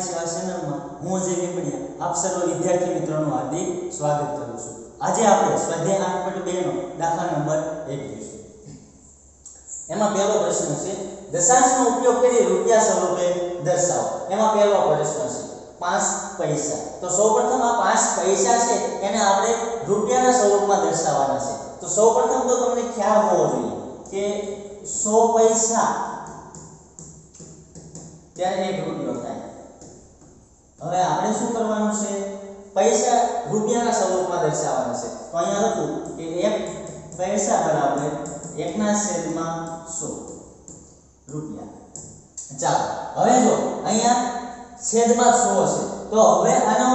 સેવા ચેનલમાં હું અજય વેપડિયા, આપ સર્વ વિદ્યાર્થી મિત્રોનું હાર્દિક સ્વાગત કરું છું. આજે આપણે સ્વાધ્યાય આઠ પોઈન્ટ બે નો દાખલા નંબર એક જોઈશું. એમાં પહેલો પ્રશ્ન છે, દશાંશનો ઉપયોગ કરી રૂપિયા સ્વરૂપે દર્શાવો? એમાં પહેલો પ્રશ્ન છે, પાંચ પૈસા. તો સૌપ્રથમ આ પાંચ પૈસા છે, એને આપણે રૂપિયાના સ્વરૂપમાં દર્શાવવાના છે. તો સૌપ્રથમ તો તમને ખ્યાલ હોવો જોઈએ કે સો પૈસા ત્યારે એક રૂપિયો થાય. હવે આપણે શું કરવાનું છે? પૈસા રૂપિયાના સ્વરૂપમાં દર્શાવવાના છે. તો અહીંયા લખું કે એક પૈસા બરાબર એકના સેલમાં સો રૂપિયા. ચાલો, હવે જો અહીંયા છેદમાં સો છે તો હવે આનો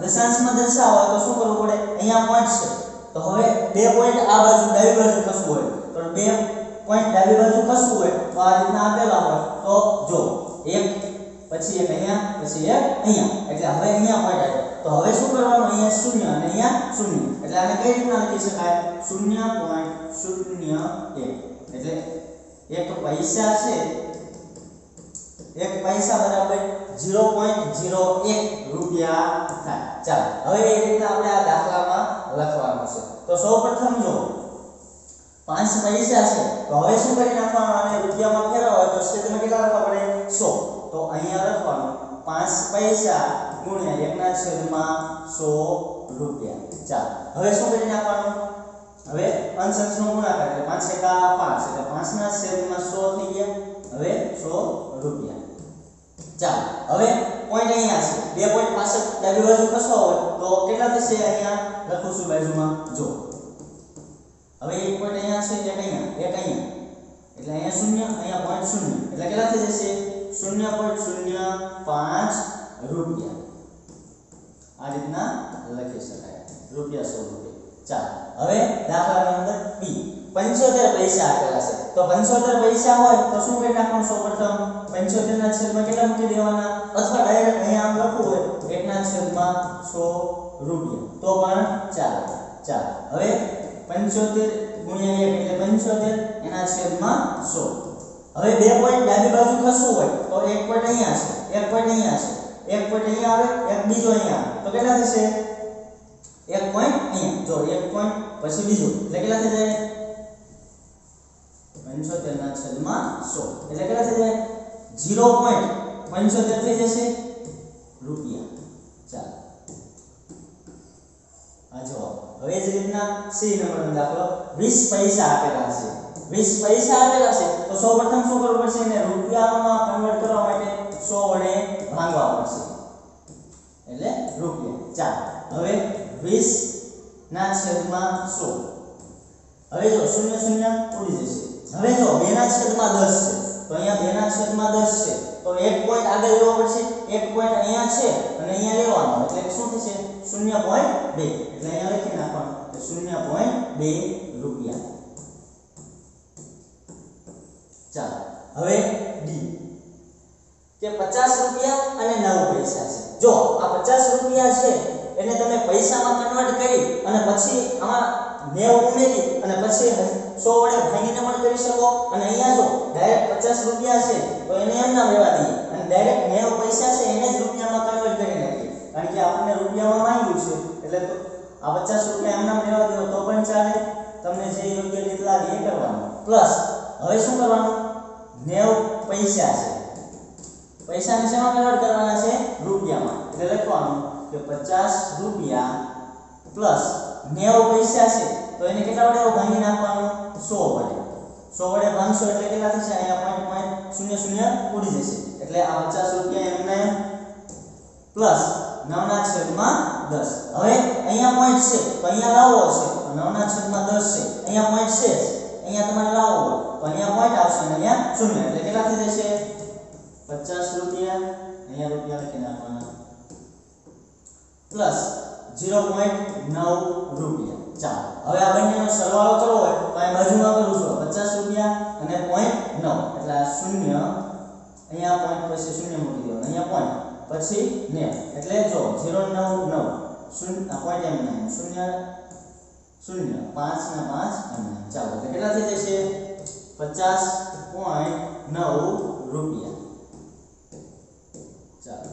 દશાંશમાં દર્શાવવા તો શું કરવું પડે? અહીંયા પોઈન્ટ છે. તો હવે બે પોઈન્ટ આ બાજુ ડાબી બાજુ કશું હોય? તો બે પોઈન્ટ ડાબી બાજુ કશું હોય? તો આ રીતના આપેલા હોય. તો જો, એક પછી એક અહીંયા પછી એક અહીંયા એટલે હવે અહીંયા પોઈન્ટ આવ્યો તો હવે શું કરવાનું અહીંયા શૂન્ય અને અહીંયા શૂન્ય એટલે આને કઈ રીતના લખી શકાય શૂન્ય પોઈન્ટ શૂન્ય એક એટલે એક પૈસા છે એક પૈસા બરાબર 0.01 રૂપિયા થાય ચાલો હવે એ રીતના આપણે આ દાખલામાં લખવાનું છે તો સૌપ્રથમ જો પાંચ પૈસા છે તો હવે શું કરી નાખવાનું આને રૂપિયામાં ફેરવવા હોય તો છેદમાં કેટલા લખવા પડે 100 તો અહીંયા લખવાનું પાંચ પૈસા ગુણ્યા એકના છેદમાં 100 રૂપિયા ચાલો હવે શું કરી નાખવાનું હવે અંશ અંશનો ગુણાકાર એટલે 5 એકા 5 એટલે 5 ના છેદમાં 100 થઈ ગયા હવે 100 રૂપિયા ચાલો હવે પોઈન્ટ અહીંયા છે બે પોઈન્ટ પાછળ ડાબી બાજુ ખસવા હોય તો કેટલા થશે અહીંયા લખું છું બાજુમાં જો હવે એક પોઈન્ટ અહીંયા છે એક અહીંયા એક અહીંયા એટલે અહીંયા શૂન્ય અહીંયા પોઈન્ટ શૂન્ય એટલે કેટલા થઈ જશે શૂન્ય પોઈન્ટ શૂન્ય પાંચ રૂપિયા આ રીતના લખી શકાય રૂપિયા સો રૂપિયા ચાલો હવે દાખલાની અંદર બી પંચોતેર પૈસા આપેલા છે તો પંચોતેર પૈસા હોય તો શું કરી નાખવાનું સૌપ્રથમ પંચોતેર ના છેદમાં કેટલા મૂકી દેવાના અથવા ડાયરેક્ટ અહીંયા આમ લખવું હોય એકના છેદમાં સો રૂપિયા તો પણ ચાલે ચાલો હવે પંચોતેર ગુણ્યા એક એટલે પંચોતેર એના છેદમાં સો હવે બે પોઈન્ટ ડાબી બાજુ ખસવું હોય તો એક પોઈન્ટ અહીંયા છે એક પોઈન્ટ અહીંયા છે એક પોઈન્ટ અહીંયા આવે એક બીજો અહીંયા આવે તો કેટલા થશે એક પોઈન્ટ અહીંયા જો એક પોઈન્ટ પછી બીજો એટલે કેટલા થઈ જાય પંચોતેર ના છેદમાં સો એટલે કેટલા થઈ જાય ઝીરો પોઈન્ટ પંચોતેર થઈ જશે રૂપિયા ચાલો આ જવાબ હવે જ રીતના સી નંબરનો દાખલો 20 પૈસા આપેલા છે 20 પૈસા આપેલા છે, તો સૌપ્રથમ શું કરવું પડશે? એને રૂપિયામાં કન્વર્ટ કરવા માટે 100 વડે ભાગવા પડશે. એટલે રૂપિયા. ચાલો, હવે 20 ના છેદમાં 100 હવે જો શૂન્ય શૂન્ય ઉડી જશે. હવે જો 2 ના છેદમાં 10 છે, તો અહીંયા 2 ના છેદમાં 10 છે, તો એક પોઈન્ટ આગળ લેવો પડશે. એક પોઈન્ટ અહીંયા છે અને અહીંયા લેવાનો. એટલે શું થશે? 0.2 એટલે અહીંયા લખી નાખવાનું. કે 0.2 રૂપિયા. ચાલો, હવે ડી કે 50 રૂપિયા અને 9 પૈસા છે. જો આ 50 રૂપિયા છે, એને તમે પૈસામાં કન્વર્ટ કરી અને પછી આમાં 90 ઉમેરી અને પછી 100 વડે ભાગીને પણ કરી શકો. અને અહીંયા જો ડાયરેક્ટ 50 રૂપિયા છે, તો એને એમ ના લેવા દઈએ. અને ડાયરેક્ટ 90 પૈસા છે, એને જ રૂપિયામાં કન્વર્ટ કરી નાખીએ. કારણ કે આપણને રૂપિયામાં માંગ્યું છે, એટલે તો આ 50 રૂપિયા એમ લેવા દો તો પણ ચાલે. તમને જે યોગ્ય રીત લાગે એ કરવાનું. પ્લસ હવે શું કરવાનું? 90 પૈસા છે. પૈસાને શેમાં કન્વર્ટ કરવાના છે? રૂપિયામાં. એટલે લખવાનું કે 50 રૂપિયા પ્લસ 90 પૈસા છે, તો એને કેટલા વડે ભાગી નાખવાનું? 100 વડે. 100 વડે ભાગશો એટલે કેટલા થશે? અહીંયા પોઈન્ટ પોઈન્ટ શૂન્ય શૂન્ય ઉડી જશે. એટલે આ 50 રૂપિયા એમને પ્લસ 9 ના છેદમાં 10 હવે અહીંયા પોઈન્ટ છે, તો અહીંયા લાવવો છે. તો 9 ના છેદમાં 10 છે. અહીંયા પોઈન્ટ છે અહીંયા તમારે લાવવો પડે તો અહીંયા પોઈન્ટ આવશે અને અહીંયા? શૂન્ય. એટલે કેટલા થઈ જશે? 50 રૂપિયા. અહીંયા રૂપિયા લખી નાખવાના. પ્લસ 0.9 રૂપિયા. ચાલો. હવે આ બંનેનો સરવાળો કરવો હોય તો અહીં બાજુમાં કરું છું. 50 રૂપિયા અને 0.9 એટલે આ શૂન્ય. અહીંયા પોઈન્ટ પછી શૂન્ય મૂકી દો અહીંયા પોઈન્ટ. પછી 9 એટલે જો 099 શૂન્ય આ પોઈન્ટ એમ નહીં. શૂન્ય શૂન્ય, પાંચ ને પાંચ અને ચાલો એટલે કેટલા થઈ જશે? પચાસ પોઈન્ટ નવ રૂપિયા. ચાલો.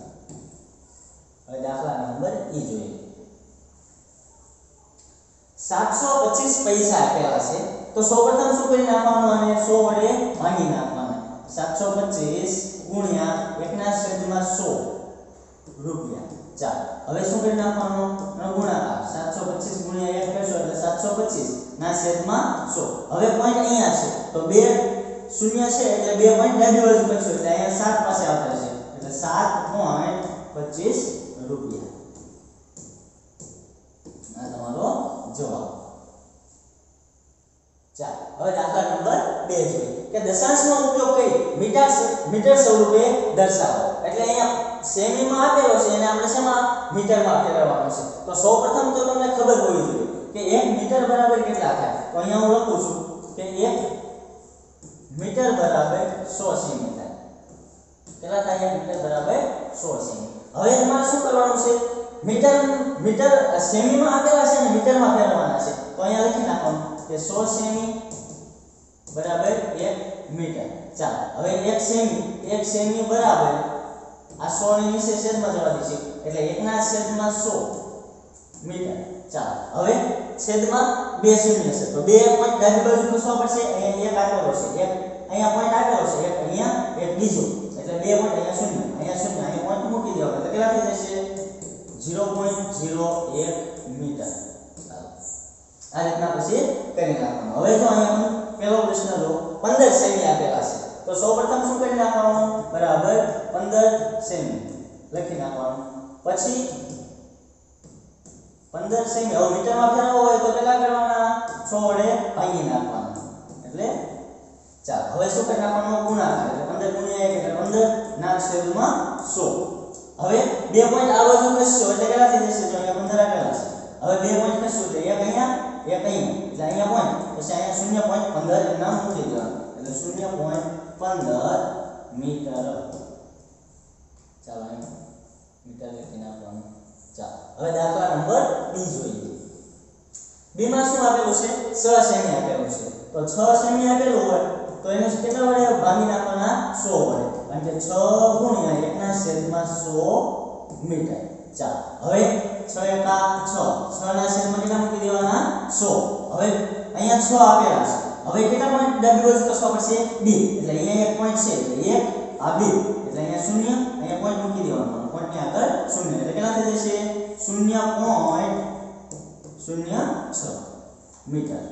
હવે દાખલા નંબર એ જોઈએ. સાતસો પચીસ પૈસા આપેલા છે તો સૌપ્રથમ શું કરી નાખવાનું અને સો વડે ભાંગી નાખવાના? સાતસો પચીસ ગુણ્યા એકના છેદમાં સો. રૂપિયા. ચાલો, હવે શું કરી નાખવાનો? ગુણાકાર સાતસો પચીસ ગુણ્યા એક કરશો એટલે સાતસો પચીસ. ના, છેદમાં સો. હવે પોઈન્ટ અહીંયા છે. તો બે શૂન્ય છે એટલે બે પોઈન્ટ ડાબી કરશો એટલે અહીંયા સાત પાસે આવતા રહેશે એટલે સાત પોઈન્ટ પચીસ રૂપિયા. આ તમારો જવાબ. ચાલો, હવે દાખલા નંબર બે જોઈએ. કે દશાંશનો ઉપયોગ કરી મીટર મીટર સ્વરૂપે દર્શાવો. એટલે અહીંયા સેમીમાં આપેલો છે એને આપણે શેમાં મીટરમાં ફેરવવાનો છે તો સૌપ્રથમ તો તમને ખબર હોવી જોઈએ કે એક મીટર બરાબર કેટલા થાય તો અહીંયા હું લખું છું કે એક મીટર બરાબર 100 સેમી થાય કેટલા થાય એક મીટર બરાબર 100 સેમી હવે તમારે શું કરવાનું છે મીટર મીટર સેમીમાં આપેલા છે ને મીટરમાં ફેરવવાના છે તો અહીંયા લખી નાખવાનું કે 100 સેમી બરાબર 1 મીટર ચાલો હવે 1 સેમી 1 સેમી બરાબર આ 100 ની નીચે છેદમાં જવા દઈશું. એટલે 1 ના છેદમાં 100 મીટર. ચાલો, હવે છેદમાં બે શૂન્ય છે. તો બે પોઈન્ટ ડાબી બાજુ મૂકવા પડશે, અહીંયા એક આપેલો છે. એક અહીંયા પોઈન્ટ આપેલો છે, એક અહીંયા, એક બીજો. એટલે બે પોઈન્ટ અહીંયા શૂન્ય અહીંયા શૂન્ય, અહીંયા પોઈન્ટ મૂકી દેવાનો. એટલે કેટલા થઈ જશે? 0.01 મીટર. આ રીતના પછી કરી નાખવાનું. હવે જો અહીંયા પહેલો પ્રશ્ન જો 15 સેમી આપેલા છે. તો સૌપ્રથમ શું કરી નાખવાનું બરાબર 15 સેમી લખી નાખવાનું પછી 15 સેમી હવે મીટરમાં ફેરવવો હોય તો કેટલા કરવાના 6 વડે ભાંગી નાખવાના એટલે ચાલો હવે શું કરી નાખવાનું ગુણાકાર એટલે 15 ગુણ્યા 1 એટલે 15 ના છેદમાં 100 હવે બે પોઈન્ટ આ બાજુ ખસશો એટલે કેટલા થઈ જશે જો અહીંયા 15 આપેલા છે હવે બે પોઈન્ટ ખસશું એટલે એક અહીંયા એક અહીંયા એટલે અહીંયા પોઈન્ટ પછી અહીંયા શૂન્ય પોઈન્ટ પંદર એમ નામ મૂકી દેવાનું એટલે શૂન્ય પોઈન્ટ પંદર મીટર. ચાલો અહીં મીટર લખી નાખવાનું ચાલો, હવે દાખલા નંબર બી જોઈએ. બીમાં શું આપેલું છે? છ સેમી આપેલું છે. તો છ સેમી આપેલું હોય, તો એને કેટલા વડે ભાંગી નાખવાના? સો વડે. કારણ કે છ ગુણ્યા 1 ના છેદમાં 100 મીટર. ચાલો, હવે છ એકા છ. છ ના છેદમાં કેટલા મૂકી દેવાના? સો. હવે અહીંયા છ આપેલા છે. હવે કેટલા પોઈન્ટ ડાબી બાજુ કસવા પડશે b એટલે અહીંયા એક પોઈન્ટ છે એટલે એક આ b એટલે અહીંયા શૂન્ય અહીંયા પોઈન્ટ મૂકી દેવાનો પોઈન્ટ ની આગળ શૂન્ય એટલે કેટલા થઈ જશે શૂન્ય પોઈન્ટ શૂન્ય છ મીટર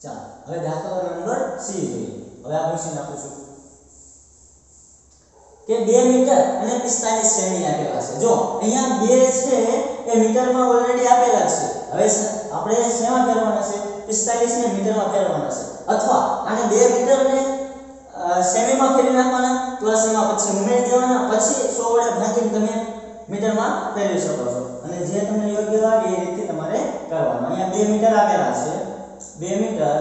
ચાલો હવે દાખલા નંબર સી જોઈએ હવે આપણે શું નાખું છું કે 2 મીટર અને 45 સેમી આપેલા છે જો અહીંયા 2 છે એ મીટરમાં ઓલરેડી આપેલા છે. હવે આપણે શેમાં ફેરવાના છે? 45 ને મીટરમાં ફેરવાના છે. અથવા આને 2 મીટરને સેમીમાં ફેરવી નાખવાના પ્લસ એમાં પછી ઉમેરી દેવાના, પછી 100 વડે ભાગીને તમે મીટરમાં ફેરવી શકો છો. અને જે તમને યોગ્ય લાગે એ રીતે તમારે કરવાનું. અહીંયા 2 મીટર આપેલા છે. 2 મીટર.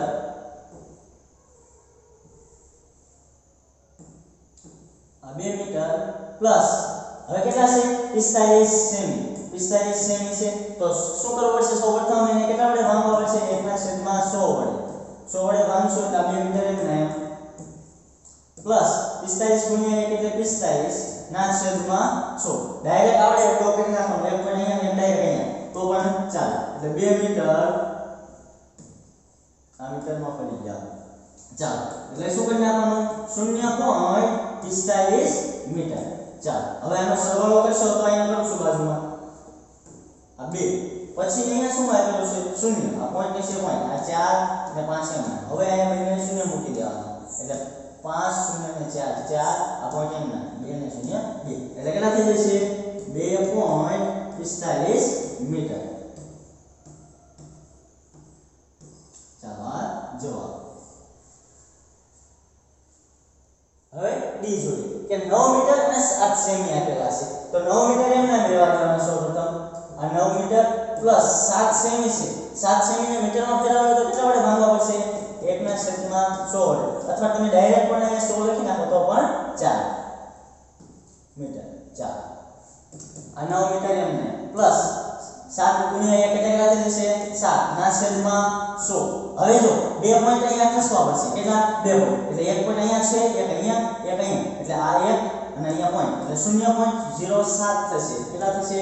આ 2 મીટર. પ્લસ, હવે કેટલા છે? 45 સેમી. 45 સેમી છે તો શું કરવું પડશે સૌપ્રથમ એને કેટલા વડે ભાંગવા પડશે 1 ના છેદમાં 100 વડે 100 વડે ભાંગશો એટલે આ 2 મીટર એમ ને એમ પ્લસ 45 ગુણ્યા 1 એટલે 45 ના છેદમાં 100 ડાયરેક્ટ આવડે તો કરી નાખવાનું એક પણ અહીંયા ને ડાયરેક્ટ અહીંયા તો પણ ચાલે એટલે 2 મીટર આ મીટરમાં પડી ગયા ચાલો એટલે શું કરી નાખવાનું 0.45 મીટર ચાલો હવે આનો સરવાળો કરશો તો અહીંયા લખશું બાજુમાં આ 2 પછી અહીંયા શું આપેલું છે શૂન્ય આ પોઈન્ટ નીચે પોઈન્ટ આ 4 અને 5 એમ હવે અહીંયા બંને શૂન્ય મૂકી દેવાના એટલે 5 શૂન્ય ને 4 4 આ પોઈન્ટ એમ ના 2 ને શૂન્ય 2 એટલે કેટલા થઈ જશે 2.45 મીટર ચાલો આ જવાબ હવે ડી જોઈએ કે 9 મીટર અને 7 સેમી આપેલા છે તો 9 મીટર એમને મેળવવા દેવાના સૌપ્રથમ આ 9 મીટર પ્લસ 7 સેમી છે 7 સેમી ને મીટરમાં ફેરવવા તો કેટલા વડે ભાગવા પડશે 1 ના છેદમાં 100 વડે અથવા તમે ડાયરેક્ટ પણ અહીંયા 100 લખી નાખો તો પણ ચાલે મીટર ચાલો આ 9 મીટર એમને પ્લસ સાત ગુણ્યા એક એટલે કેટલા થઈ જશે સાત ના છેદમાં સો હવે જો બે પોઈન્ટ અહીંયા ખસવા પડશે કેટલા બે પોઈન્ટ એટલે એક પોઈન્ટ અહીંયા છે એક અહીંયા એક અહીંયા એટલે આ એક અને અહીંયા પોઈન્ટ એટલે શૂન્ય પોઈન્ટ ઝીરો સાત થશે કેટલા થશે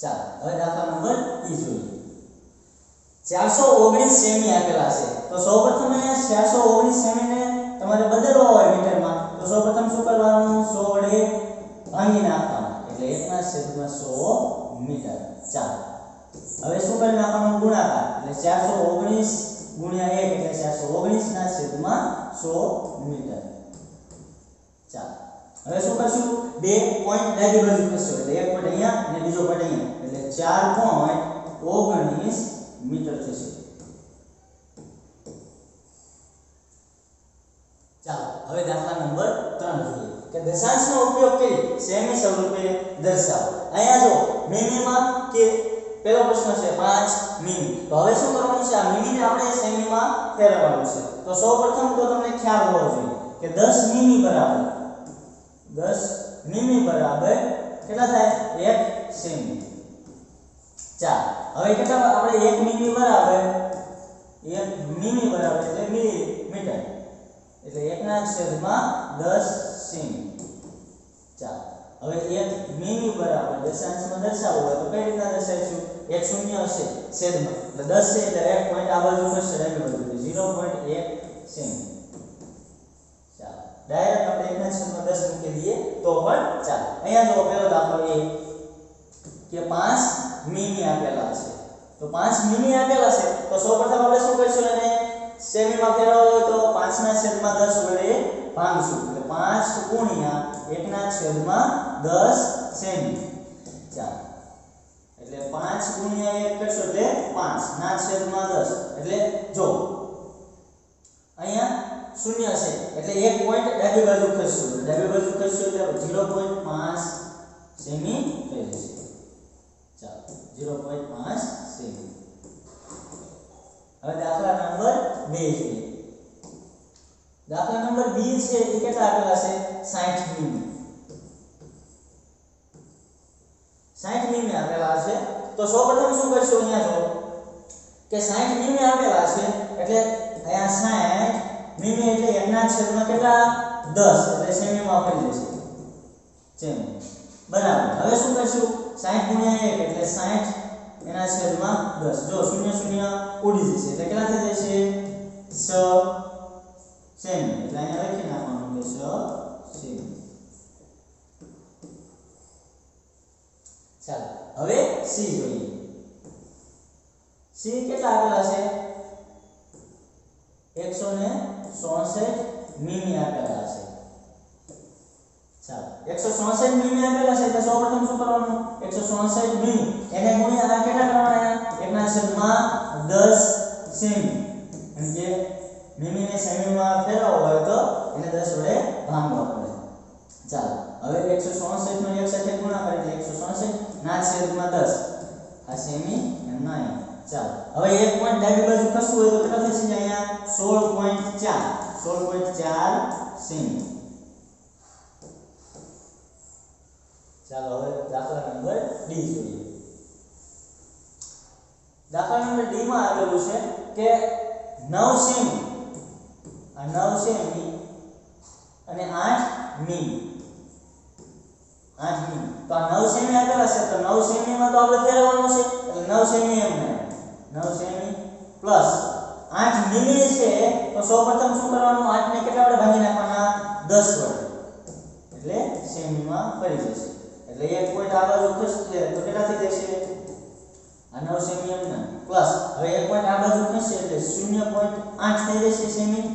ચાલો, હવે દાખલા નંબર ઈ જોઈએ. ચારસો ઓગણીસ સેમી આપેલા છે. તો સૌપ્રથમ અહીંયા ચારસો ઓગણીસ સેમીને તમારે બદલવા હોય મીટરમાં, તો સૌપ્રથમ શું કરવાનું? સો વડે ભાંગી એટલે એકના છેદમાં સો મીટર. ચાલો, હવે શું કરી નાખવાનું? એટલે ચારસો ઓગણીસ ગુણ્યા એક, એટલે ચારસો ઓગણીસ ના છેદમાં સો મીટર. હવે શું કરશું બે પોઈન્ટ ડાબી બાજુ કરશું એટલે એક પોઈન્ટ અહીંયા અને બીજો પોઈન્ટ અહીંયા એટલે ચાર પોઈન્ટ ઓગણીસ મીટર થશે ચાલો હવે દાખલા નંબર 3 જોઈએ કે દશાંશનો ઉપયોગ કરી સેમી સ્વરૂપે દર્શાવો અહીંયા જો મિમીમાં કે પહેલો પ્રશ્ન છે 5 મિમી તો હવે શું કરવાનું છે આ મિમીને આપણે સેમીમાં ફેરવવાનું છે તો સૌપ્રથમ તો તમને ખ્યાલ હોવો જોઈએ કે 10 મિમી બરાબર 10 મિમી બરાબર કેટલા થાય 1 સેમી ચાલ હવે કેટલા આપણે 1 મિમી બરાબર 1 મિમી બરાબર એટલે મિલીમીટર એટલે 1 ના છેદમાં 10 સેમી ચાલ હવે 1 મિમી બરાબર દશાંશમાં દર્શાવવું હોય તો કઈ રીતના દર્શાવીશું એક શૂન્ય હશે છેદમાં એટલે 10 છે એટલે એક પોઈન્ટ આ બાજુ થશે ડાબી બાજુ એટલે 0.1 સેમી ચાલ ડાયરેક્ટ આપણે 1 ના છેદમાં 10 મૂકી દઈએ તો પણ ચાલ અહીંયા જો પહેલો દાખલો એ કે 5 મિમી આપેલા છે તો 5 મિમી આપેલા છે તો સૌપ્રથમ આપણે શું કરીશું એને સેમીમાં ફેરવવો હોય તો 5 ના છેદમાં 10 વડે ભાગશું એટલે 5 ગુણ્યા 1 ના છેદમાં 10 સેમી ચાલો એટલે 5 ગુણ્યા 1 કરશો એટલે 5 ના છેદમાં 10 એટલે જો અહીંયા શૂન્ય છે એટલે એક પોઈન્ટ ડાબી બાજુ ખસશું ડાબી બાજુ ખસશું એટલે 0.5 સેમી થઈ જશે ચાલો 0.5 સેમી હવે દાખલા નંબર 2 જોઈએ દાખલા નંબર 2 છે એ કેટલા આપેલા છે 60 મિમી 60 મિમી આપેલા છે તો સૌપ્રથમ શું કરશું અહીંયા જો કે 60 મિમી આપેલા છે એટલે અહીંયા 60 મિમી એટલે એકના છેદમાં કેટલા? 10 એટલે સેમીમાં ફરી જશે સેમી બરાબર. હવે શું કરશું? 60 ગુણ્યા 1 એટલે 60 એના છેદમાં 10 જો શૂન્ય શૂન્ય ઉડી જશે, એટલે કેટલા થઈ જશે? 6 સેમી એટલે અહીંયા લખી નાખવાનું કે 6 સેમી ચાલો. હવે સી જોઈએ. સી કેટલા આપેલા છે? 166 મિમી આપેલા છે ચાલો 166 મિમી આપેલા છે તો સૌપ્રથમ શું કરવાનું 166 મિમી એને ગુણ્યા આ કેટલા કરવાના એકના છેદમાં 10 સેમી અને જે મિમીને સેમીમાં ફેરવવો હોય તો એને 10 વડે ભાંગવા પડે ચાલો હવે 166 નો એક સાથે ગુણાકાર એટલે 166 ના છેદમાં 10 આ સેમી અને ના એમ. ચાલો હવે એક પોઈન્ટ ડાબી બાજુ ખસવું હોય તો કેટલા થશે અહીંયા 16.4 16.4 સેમી. ચાલો હવે દાખલા નંબર ડી જોઈએ. દાખલા નંબર ડી માં આપેલું છે કે 9 સેમી. આ 9 સેમી અને 8 મી 8 મી તો આ 9 સેમી આપેલા છે, તો 9 સેમીમાં તો આપણે ફેરવવાનું છે. એટલે 9 સેમી એમ ને 9 સેમી પ્લસ 8 મિલી છે, તો સૌપ્રથમ શું કરવાનું? 8 ને કેટલા વડે ભાગી નાખવાના? 10 વડે. એટલે સેમીમાં ફરી જશે. એટલે એક પોઈન્ટ આ બાજુ તો કેટલા થઈ જશે આ 9 સેમી એમ ના. પ્લસ હવે એક પોઈન્ટ આ બાજુ ખસશે એટલે 0.8 થઈ જશે સેમી.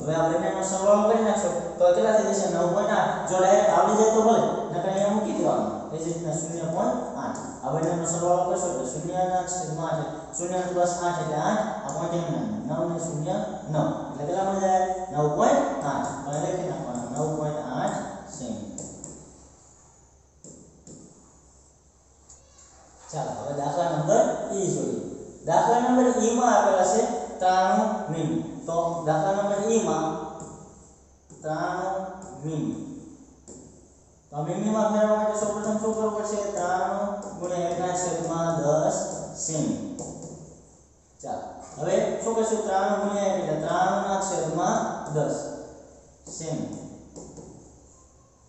હવે આ એનો સરવાળો કરી નાખશો, તો કેટલા થઈ જશે 9.8 જો ડાયરેક્ટ આવડી જાય તો ભલે, નકર અહીંયા મૂકી દેવાનું. એ જ રીતના 0.8 આ બંનેનો સરવાળો કરશો, એટલે શૂન્યના છેદમાં આઠ શૂન્ય પ્લસ આઠ એટલે આઠ, આ પોઈન્ટ એમ નવ ને શૂન્ય નવ. એટલે કેટલા મળી જાય? નવ પોઈન્ટ આઠ. અહીં લખી નાખવાનું. નવ પોઈન્ટ આઠ સેમી. ચાલો, હવે દાખલા નંબર ઈ જોઈએ. દાખલા નંબર ઈ માં આપેલા છે 93 મીમી. તો દાખલા નંબર ઈ માં 93 મીમી. તો મીમીમાં ફેરવવા માટે સૌપ્રથમ શું કરવું પડશે? 93 ગુણ્યા 1 ના છેદમાં દસ સેમી. હવે શું કરશું 93 ગુણ્યા 1 એટલે 93 ના છેદમાં 10 સેમી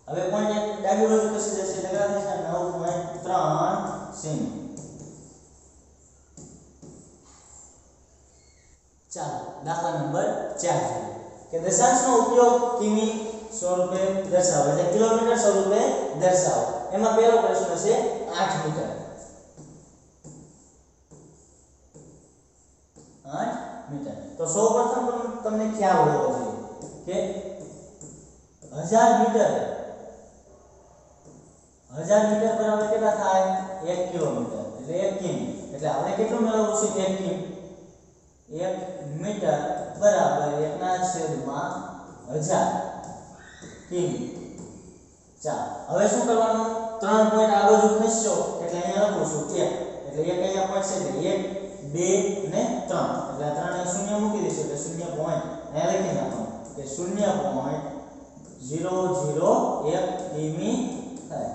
હવે પોઈન્ટ એક ડાબી બાજુ ખસી જશે એટલે કેટલા થશે 9.3 સેમી ચાલો દાખલા નંબર 4 જોઈએ કે દશાંશનો ઉપયોગ કિમી સ્વરૂપે દર્શાવો એટલે કિલોમીટર સ્વરૂપે દર્શાવો એમાં પહેલો પ્રશ્ન છે 8 મીટર તો સૌપ્રથમ તમ- તમને ખ્યાલ હોવો જોઈએ કે 1000 મીટર, હજાર મીટર બરાબર કેટલા થાય? એક કિલોમીટર. એટલે એક કિમી. એટલે આપણે કેટલું મેળવવું છે? એક કિમી. એક મીટર બરાબર એકના છેદમાં હજાર કિમી. ચાલ, હવે શું કરવાનું? ત્રણ પોઈન્ટ આ બાજુ ખસશો એટલે અહીંયા લખું છું 1 એટલે એક અહીંયા પોઈન્ટ છે, એટલે એક બે અને ત્રણ એટલે આ ત્રણ અહીં શૂન્ય મૂકી દઈશું એટલે શૂન્ય પોઈન્ટ અહીંયા લખી નાખવાનું કે શૂન્ય પોઈન્ટ ઝીરો ઝીરો એક કિમી થાય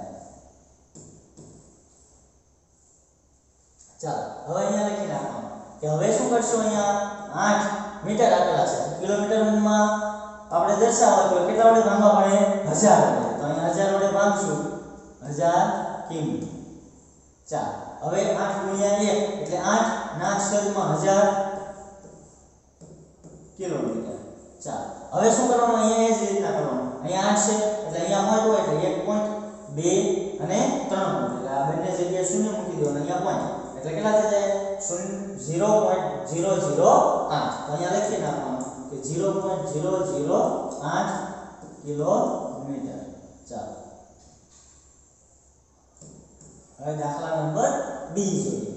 ચાલો હવે અહીંયા લખી નાખવાનું કે હવે શું કરશું અહીંયા 8 મીટર આપેલા છે કિલોમીટરમાં આપણે દર્શાવવા તો કેટલા વડે ભાંગવા પડે 1000 વડે તો અહીંયા 1000 વડે ભાગશું 1000 કિમી ચાલો હવે 8 ગુણ્યા 1 એટલે 8 ના છેદમાં 1000 કિલોમીટર ચાલો હવે શું કરવાનું અહીંયા એ જ રીતના કરવાનું અહીંયા 8 છે એટલે અહીંયા પોઈન્ટ હોય એટલે 1 પોઈન્ટ 2 અને 3 પોઈન્ટ એટલે આ બંને જગ્યાએ શૂન્ય મૂકી દેવાનું અહીંયા પોઈન્ટ એટલે કેટલા થઈ જાય ઝીરો પોઈન્ટ ઝીરો ઝીરો આઠ તો અહીંયા લખી નાખવાનું કે ઝીરો પોઈન્ટ ઝીરો ઝીરો આઠ કિલોમીટર ચાલો હવે દાખલા નંબર બી જોઈએ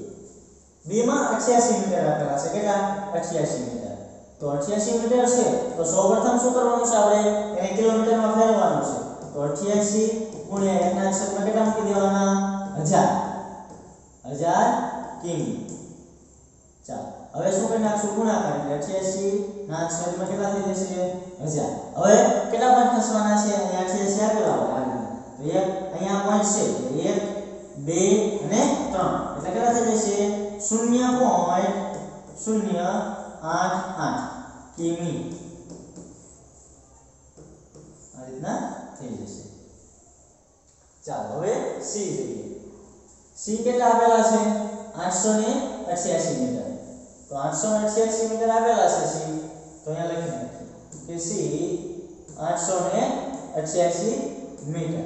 બી માં 88 મીટર આપેલા છે કેટલા 88 મીટર તો 88 મીટર છે તો સૌપ્રથમ શું કરવાનું છે આપણે એને કિલોમીટરમાં ફેરવવાનું છે તો 88 ગુણ્યા 1 ના છેદમાં કેટલા મૂકી દેવાના 1000 1000 કિમી ચાલો હવે શું કરી નાખશું ગુણાકાર એટલે 88 ના છેદમાં કેટલા થઈ જશે 1000 હવે કેટલા પોઈન્ટ ખસવાના છે અહીંયા 88 આપેલા હોય આ રીતે. તો એક અહીંયા પોઈન્ટ છે એટલે એક બે અને ત્રણ એટલે કેટલા થઈ જશે શૂન્ય પોઈન્ટ શૂન્ય આઠ આઠ કિમી આ રીતના થઈ જશે ચાલો હવે સી જોઈએ સી કેટલા આપેલા છે 888 મીટર તો 888 મીટર આપેલા છે સી તો અહીંયા લખી નાખીએ કે સી 888 મીટર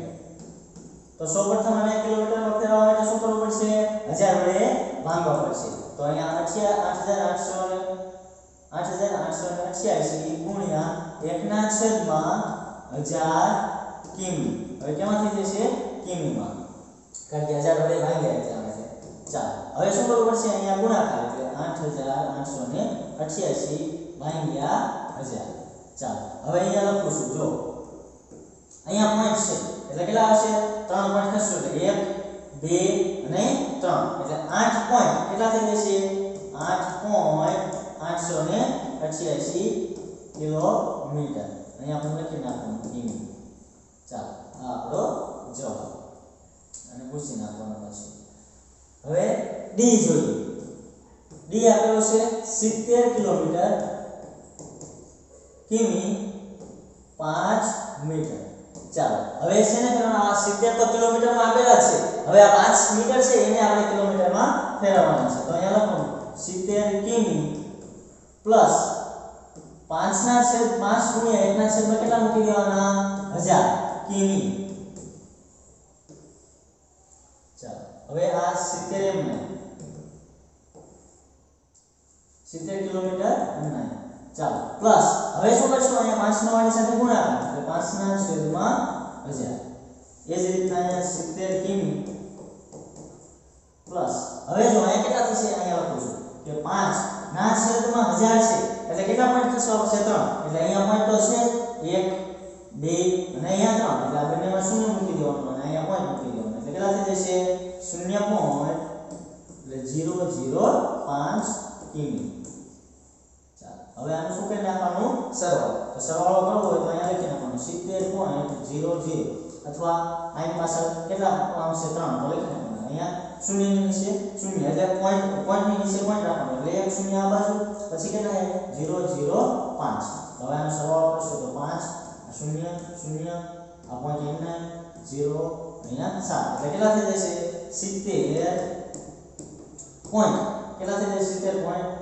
તો સૌપ્રથમ આને કિલોમીટરમાં તો અહીંયા 8800 8888 ગુણ્યા 1 ના છેદમાં 1000 કિમી. હવે કેમાંથી જશે કિમીમાં. કારણ કે 1000 વડે ભાગ્યા છે ચાલો હવે શું કરવું પડશે? અહીંયા ગુણાકાર એટલે 8888 ભાગ્યા 1000 ચાલો. હવે અહીંયા લખું છું. જો. અહીંયા પોઈન્ટ છે. એટલે કેટલા આવશે? ત્રણ પોઈન્ટ ખસશે એટલે એક બે અને ત્રણ. એટલે આઠ પોઈન્ટ કેટલા થઈ જશે? આઠ પોઈન્ટ આઠસો ને અઠ્યાસી કિલોમીટર. અહીંયા આપણે લખી નાખવાનું કિમી ચાલો, આ આપણો જવાબ. અને પૂછી નાખવાનો પછી. હવે ડી જોઈએ. ડી આપેલો છે 70 કિલોમીટર કિમી પાંચ મીટર. ચાલો, હવે છે ને કરવાનું આ 70 તો કિલોમીટરમાં આપેલા છે. હવે આ 5 મીટર છે, એને આપણે કિલોમીટરમાં ફેરવવાનું છે. તો અહીંયા લખો 70 કિમી પ્લસ 5 ના છેદ 5 ગુણ્યા 1 ના છેદમાં કેટલા મૂકી દેવાના? 1000 કિમી. ચાલો, હવે આ 70 એમ સિત્તેર 70 કિલોમીટર ચાલો, પ્લસ, હવે શું કરશું? અહીંયા 5 નવાની સાથે ગુણાકાર. પાંચના છેદમાં હજાર એ જ રીતના અહીંયા સિત્તેર કિમી પ્લસ હવે જો અહીંયા કેટલા થશે અહીંયા લખું છું કે પાંચ ના છેદમાં હજાર છે એટલે કેટલા પોઈન્ટ થશે આવશે ત્રણ એટલે અહીંયા પોઈન્ટ હશે એક બે અને અહીંયા ત્રણ એટલે આ બંનેમાં શૂન્ય મૂકી દેવાનું અને અહીંયા પોઈન્ટ મૂકી દેવાનું એટલે કેટલા થઈ જશે શૂન્ય પોઈન્ટ એટલે ઝીરો ઝીરો પાંચ કિમી હવે આનું શું કરી નાખવાનું? સરવાળો. સરવાળો કરવો હોય તો અહીંયા લખી નાખવાનું. 70.00 અથવા આની પાછળ કેટલા આવશે 3 તો લખી નાખવાનું. અહીંયા શૂન્યની નીચે શૂન્ય. એટલે પોઈન્ટ પોઈન્ટની નીચે પોઈન્ટ રાખવાનું. એટલે એક શૂન્ય આ બાજુ. પછી કેટલા છે 005 હવે આનો સરવાળો કરશો તો 5 શૂન્ય શૂન્ય. આ પોઈન્ટ એમને 0 અહીંયા 7 એટલે કેટલા થઈ જશે? 70 પોઈન્ટ કેટલા થઈ જશે? 70 પોઈન્ટ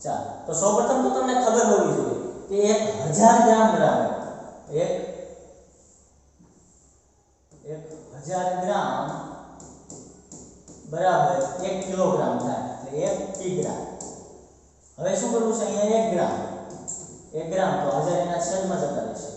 ચાલો તો સૌપ્રથમ તો તમને ખબર હોવી જોઈએ કે એક હજાર ગ્રામ બરાબર એક એક હજાર ગ્રામ બરાબર એક કિલોગ્રામ થાય એટલે એક કિગ્રા હવે શું કરવું છે અહીંયા એક ગ્રામ એક ગ્રામ તો હજાર એના છેદમાં જતા રહેશે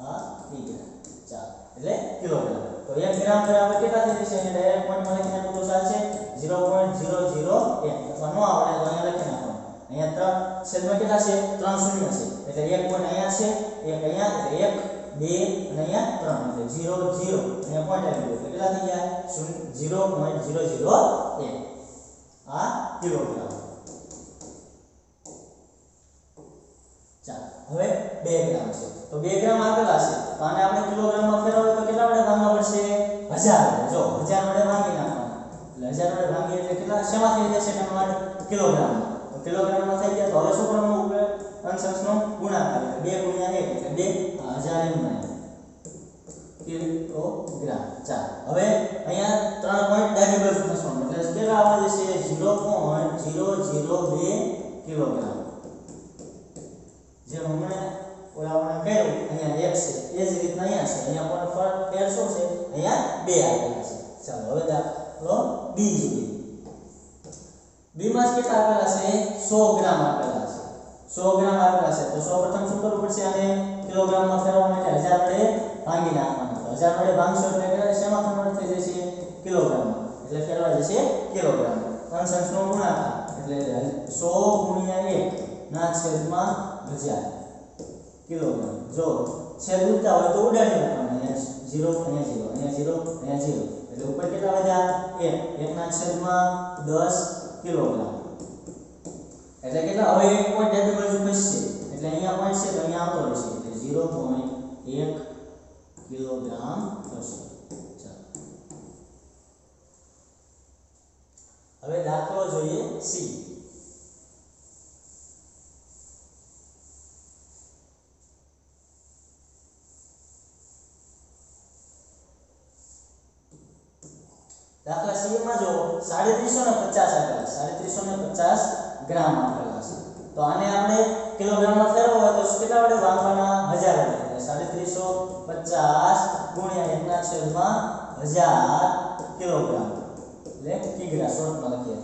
આ કિગ્રા ચાલો એટલે કિલોગ્રામ તો એક ગ્રામ બરાબર કેટલા થઈ જશે એને ડાયરેક્ટ પોઈન્ટમાં લખી નાખવું તો ચાલશે 0.001 અથવા નો આવડે તો અહીંયા લખી નાખવાનું અહીંયા ત્રણ છેદમાં કેટલા છે ત્રણ શૂન્ય છે એટલે એક પોઈન્ટ અહીંયા છે એક અહીંયા એટલે એક બે અને અહીંયા ત્રણ એટલે ઝીરો ઝીરો અહીંયા પોઈન્ટ આવી ગયો એટલે કેટલા થઈ ગયા ઝીરો પોઈન્ટ ઝીરો ઝીરો એક આ કિલોગ્રામ ચાલો હવે બે ગ્રામ છે તો બે ગ્રામ આપેલા છે તો આને આપણે કિલોગ્રામમાં ફેરવવું ભાગીએ એટલે કેટલા શેમાં થઈ જશે કન્વર્ટ કિલોગ્રામમાં તો કિલોગ્રામમાં થઈ ગયા તો હવે શું કરવાનું ઉપર અંશનો ગુણાકાર બે ગુણ્યા એક એટલે બે હજાર એમ કિલોગ્રામ. ચાલો. હવે અહીંયા ત્રણ પોઈન્ટ ડાબી બાજુ એટલે કેટલા આવે છે? ઝીરો પોઈન્ટ ઝીરો ઝીરો બે કિલોગ્રામ જેમ હમણાં ઓલા આપણે કહ્યું અહીંયા એક છે એ જ રીતના અહીંયા છે અહીંયા પણ ફરક ફેર શું છે અહીંયા બે આપેલા છે ચાલો હવે દાખલો બી જોઈએ બી માં કેટલા આપેલા છે 100 ગ્રામ આપેલા છે 100 ગ્રામ આપેલા છે તો સૌપ્રથમ આને કિલોગ્રામમાં ફેરવવા માટે 1000 વડે ભાંગી નાખવાના તો 1000 વડે ભાંગશો એટલે શેમાં કન્વર્ટ થઈ જશે કિલોગ્રામમાં એટલે ફેરવા જશે કિલોગ્રામ અંશંશનો ગુણાકાર એટલે સો ગુણ્યા એક ના છેદમાં હજાર કિલોગ્રામ જો છેદ ઉડતા હોય તો ઉડાડી નાખવાના અહીંયા ઝીરો અહીંયા ઝીરો અહીંયા ઝીરો અહીંયા ઝીરો એટલે ઉપર કેટલા વધ્યા 1 1 ના છેદમાં દસ કિલોગ્રામ એટલે કેટલા હવે એક પોઈન્ટ ડાબી બાજુ ખસશે એટલે અહીંયા પોઈન્ટ છે તો અહીંયા આવતો રહેશે એટલે 0.1 કિલોગ્રામ થશે ચાલો હવે દાખલો જોઈએ સી દાખલા સી માં જો 350 ને 50 આપેલા 350 ને 50 ગ્રામ આપેલા છે તો આને આપણે કિલોગ્રામમાં ફેરવવા હોય તો કેટલા વડે? ભાગવાના 1000 વડે. એટલે 350 ગુણ્યા 1 ના છેદમાં 1000 કિલોગ્રામ. એટલે કિગ્રા, શોર્ટમાં લખીએ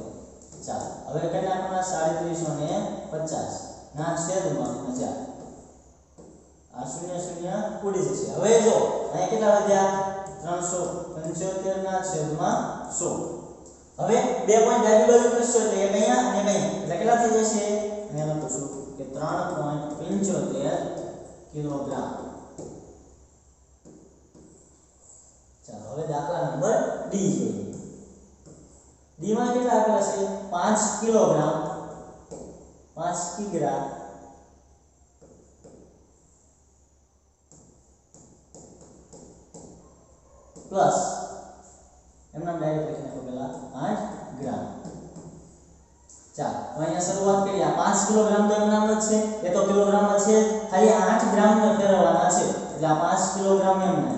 ચાલો, હવે કેટલા આપણા 350 ને 50 ના, છેદમાં 1000 આ શૂન્ય શૂન્ય ઉડી જશે. હવે જો, અહીંયા કેટલા વધ્યા? ત્રણસો પંચોતેર ના છેદમાં સો. હવે બે પોઈન્ટ ડાબી બાજુ કરશો એટલે એક અહીંયા અને એક એટલે કેટલા થઈ જશે? અહીંયા લખું છું કે ત્રણ પોઈન્ટ પંચોતેર કિલોગ્રામ ચાલો હવે દાખલા નંબર ડી જોઈએ ડી માં કેટલા આપેલા છે પાંચ કિલોગ્રામ પાંચ કિગ્રા પ્લસ એમના ડાયરેક્ટ લખી નાખો પેલા 8 ગ્રામ. અહીંયા શરૂઆત કરીએ આ 5 કિલોગ્રામ તો એમના જ છે એ તો કિલોગ્રામમાં છે ખાલી 8 ગ્રામ ને ફેરવવાના છે એટલે આ 5 કિલોગ્રામ એમને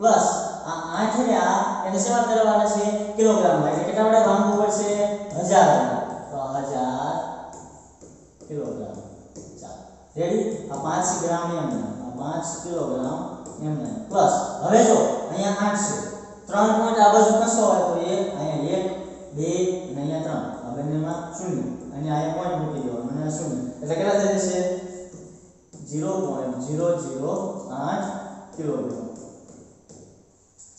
પ્લસ આ 8 ને આ એને શેમાં ફેરવવાના છે કિલોગ્રામમાં એટલે કેટલા વડે ભાગવું પડશે 1000 તો 1000 કિલોગ્રામ ચાલો રેડી આ પાંચ ગ્રામ એમને આ પાંચ કિલોગ્રામ એમને પ્લસ હવે જો અહીંયા આઠ છે ત્રણ પોઈન્ટ આ બાજુ કસો હોય તો એક અહીંયા એક બે અને અહીંયા ત્રણ આ બંનેમાં શૂન્ય. અને આ પોઈન્ટ મૂકી દેવાનો. અને આ શૂન્ય. એટલે કેટલા થઈ જશે? ઝીરો પોઈન્ટ ઝીરો ઝીરો આઠ કિલોગ્રામ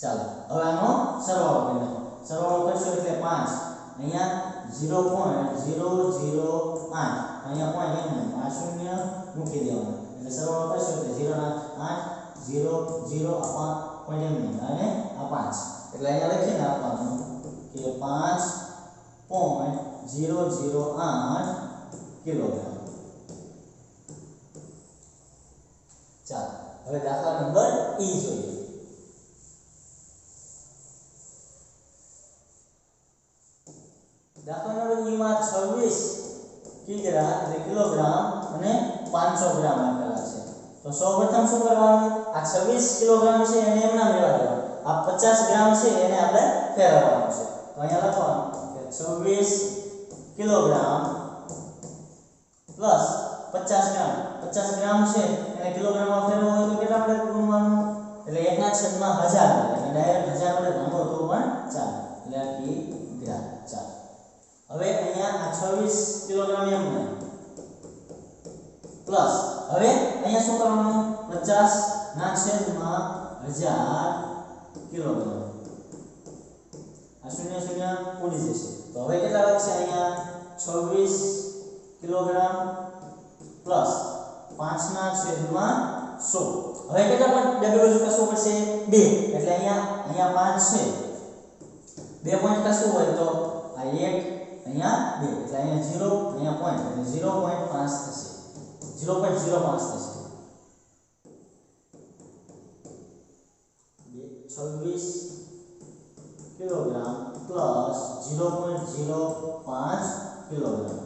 ચાલો. હવે આનો સરવાળો કરી સરવાળો કરશો એટલે પાંચ. અહીંયા ઝીરો પોઈન્ટ ઝીરો ઝીરો આઠ અહીંયા પોઈન્ટ એમ આ શૂન્ય મૂકી દેવાનું. એટલે સરવાળો કરશો એટલે ઝીરો આઠ ઝીરો ઝીરો આ પાંચ પોઈન્ટ એમ અને આ પાંચ. એટલે અહીંયા લખીને આપવાનું કે પાંચ પોઈન્ટ ઝીરો ઝીરો આઠ કિલોગ્રામ. ચાલો, હવે દાખલા નંબર ઈ જોઈએ. દાખલા નંબર ઈ માં 26 કિગ્રા એટલે કિલોગ્રામ અને 500 ગ્રામ આપેલા છે. તો સૌપ્રથમ શું કરવાનું? આ 26 કિલોગ્રામ છે, એને એમના મેળવા દેવાનું. આ 50 ગ્રામ છે, એને આપણે ફેરવવાનું છે. તો અહીંયા લખવાનું કે 26 કિલોગ્રામ પ્લસ 50 ગ્રામ 50 ગ્રામ છે એને કિલોગ્રામમાં ફેરવવું હોય તો કેટલા વડે ગુણવાનું એટલે એકના છેદમાં હજાર વડે એટલે ડાયરેક્ટ હજાર વડે ભાગો તો પણ ચાલે એટલે આ કિગ્રા ચાલે હવે અહીંયા આ 26 કિલોગ્રામ એમ ને પ્લસ હવે અહીંયા શું કરવાનું 50 ના છેદમાં 1000 કિલોગ્રામ આ શૂન્ય શૂન્ય ઉડી જશે તો હવે કેટલા વધશે અહીંયા? 26 કિલોગ્રામ પ્લસ 5 ના છેદમાં 100 હવે કેટલા પણ ડાબી બાજુ કશું પડશે 2 એટલે અહીંયા અહીંયા 5 છે. 2 પોઈન્ટ કશું હોય તો આ 1 અહીંયા 2 એટલે અહીંયા 0 અહીંયા પોઈન્ટ. એટલે 0.5 થશે. 0.05 થશે. 26 કિલોગ્રામ પ્લસ 0.05 કિલોગ્રામ.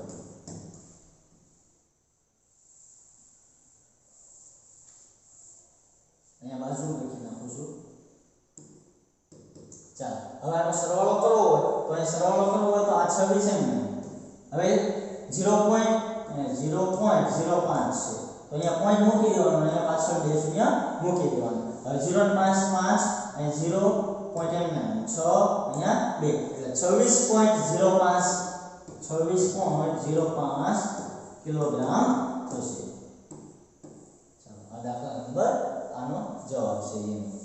અહીંયા બાજુ લખી નાખું છું? ચાલો, હવે આનો સરવાળો કરવો હોય તો અહીં સરવાળો કરવો હોય તો આ 26 એમ ને? હવે 0 પોઈન્ટ 0.05 છે. તો અહીંયા પોઈન્ટ મૂકી દેવાનો અને પાછળ બે શૂન્ય મૂકી દેવાનું. હવે 0 ને 5 5 અહીં 0 પોઈન્ટ એમ ને 6 અહીંયા 2 એટલે 26.05 26.05 કિલોગ્રામ થશે. ચાલો, આ દાખલા નંબર, આનો જવાબ છે એમ.